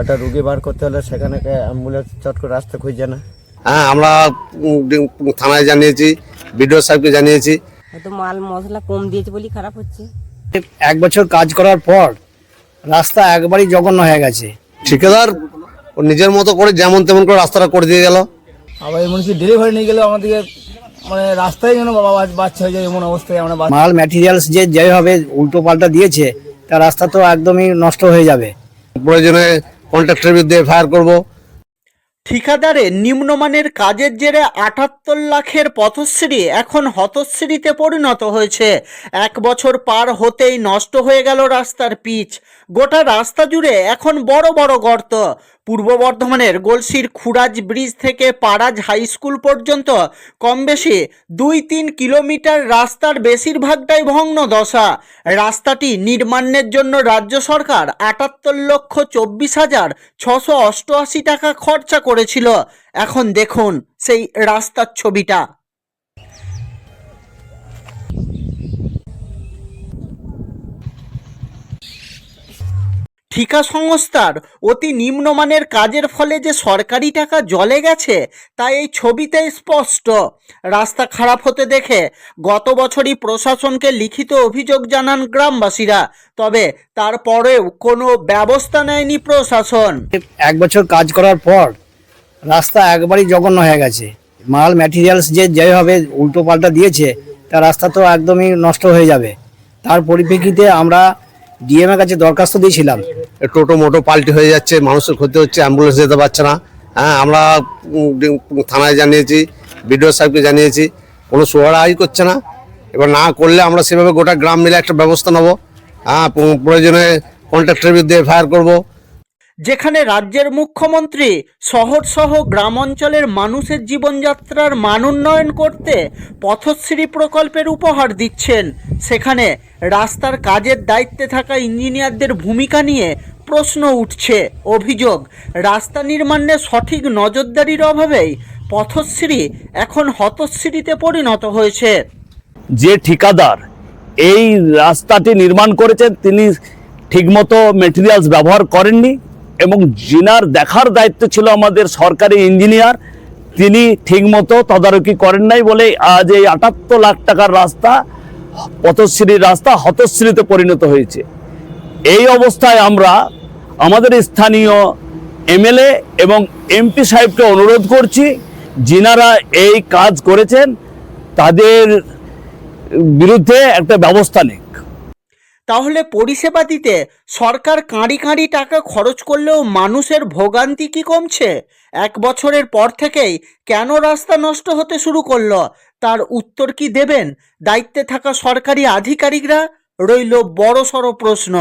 একটা রুগী বার করতে হলে সেখানে অ্যাম্বুলেন্স চট করে রাস্তা খুঁজছে না। হ্যাঁ আমরা থানায় জানিয়েছি বিডিও সাহেবকে জানিয়েছি। হয়তো মাল মশলা কম দিয়েছে বলেই খারাপ হচ্ছে। এক বছর কাজ করার পর রাস্তা একবারই জঘন্য হয়ে গেছে। ঠিকাদার ও নিজের মতো করে যেমন তেমন করে রাস্তাটা করে দিয়ে গেল। আবার এমনকি ডেলিভারি নিয়ে গেলে আমাদেরকে মানে রাস্তায় যেন বাবা বাচ্চা হয়ে যায় এমন অবস্থায় আমরা মাল ম্যাটেরিয়ালস যে যেভাবে উল্টো পাল্টা দিয়েছে তার রাস্তা তো একদমই নষ্ট হয়ে যাবে। প্রয়োজনে কন্ট্রাক্টরের বিরুদ্ধে এফআইআর করব। ঠিকাদারে, নিম্নমানের কাজের জেরে আটাত্তর লাখের পথশ্রী এখন হতশ্রীতে পরিণত হয়েছে। এক বছর পার হতেই নষ্ট হয়ে গেল রাস্তার পিচ। গোটা রাস্তা জুড়ে এখন বড় বড় গর্ত। পূর্ব বর্ধমানের গলসির খুরাজ ব্রিজ থেকে পাড়াজ হাই স্কুল পর্যন্ত কম বেশি দুই তিন কিলোমিটার রাস্তার বেশিরভাগটাই ভগ্ন দশা। রাস্তাটি নির্মাণের জন্য রাজ্য সরকার আটাত্তর লক্ষ চব্বিশ হাজার ছশো অষ্টআশি টাকা খরচা করেছিল। এখন দেখুন সেই রাস্তার ছবিটা। ঠিকা সংস্থার অতি নিম্নমানের কাজের ফলে যে সরকারি টাকা জলে গেছে, তা এই ছবিতে স্পষ্ট। রাস্তা খারাপ হতে দেখে গত বছরই প্রশাসনকে লিখিত অভিযোগ জানান গ্রামবাসীরা, তবে তারপরেও কোনো ব্যবস্থা নেয়নি প্রশাসন। এক বছর কাজ করার পর রাস্তা একবারই জঘন্য হয়ে গেছে। মাল ম্যাটেরিয়ালস যে যেভাবে উল্টো পাল্টা দিয়েছে, তা রাস্তা তো একদমই নষ্ট হয়ে যাবে। তার পরিপ্রেক্ষিতে আমরা ডিএমের কাছে দরখাস্ত দিয়েছিলাম। টোটো মোটো পাল্টি হয়ে যাচ্ছে, মানুষের ক্ষতি হচ্ছে, অ্যাম্বুলেন্স যেতে পারছে না। হ্যাঁ আমরা থানায় জানিয়েছি, বিডিও সাহেবকে জানিয়েছি, কোনো সুহারাই করছে না। এবার না করলে আমরা সেভাবে গোটা গ্রাম মিলে একটা ব্যবস্থা নেব। হ্যাঁ প্রয়োজনে কন্ট্রাক্টরের বিরুদ্ধে এফআইআর করব। যেখানে রাজ্যের মুখ্যমন্ত্রী শহর সহ গ্রাম অঞ্চলের মানুষের জীবনযাত্রার মান উন্নয়ন করতে পথশ্রী প্রকল্পের উপহার দিচ্ছেন। সেখানে রাস্তার কাজের দায়িত্বে থাকা ইঞ্জিনিয়ারদের ভূমিকা নিয়ে প্রশ্ন উঠছে। অভিযোগ, রাস্তা নির্মাণে সঠিক নজরদারির অভাবেই পথশ্রী এখন হতশ্রীতে পরিণত হয়েছে। যে ঠিকাদার এই রাস্তাটি নির্মাণ করেছেন, তিনি ঠিকমতো মেটেরিয়ালস ব্যবহার করেননি। এবং জিনার দেখার দায়িত্ব ছিল আমাদের সরকারি ইঞ্জিনিয়ার, তিনি ঠিকমতো তদারকি করেন নাই বলে আজ এই আটাত্তর লাখ টাকার রাস্তা, পথশ্রীর রাস্তা হতশ্রীতে পরিণত হয়েছে। এই অবস্থায় আমরা আমাদের স্থানীয় এমএলএ এবং এমপি সাহেবকে অনুরোধ করছি যিনারা এই কাজ করেছেন, তাদের বিরুদ্ধে একটা ব্যবস্থা নিক। তাহলে পরিষেবা দিতে সরকার কাঁড়ি কাঁড়ি টাকা খরচ করলেও মানুষের ভোগান্তি কি কমছে? এক বছরের পর থেকেই কেন রাস্তা নষ্ট হতে শুরু করল? তার উত্তর কি দেবেন? দায়িত্বে থাকা সরকারি আধিকারিকরা? রইল বড়সড় প্রশ্ন।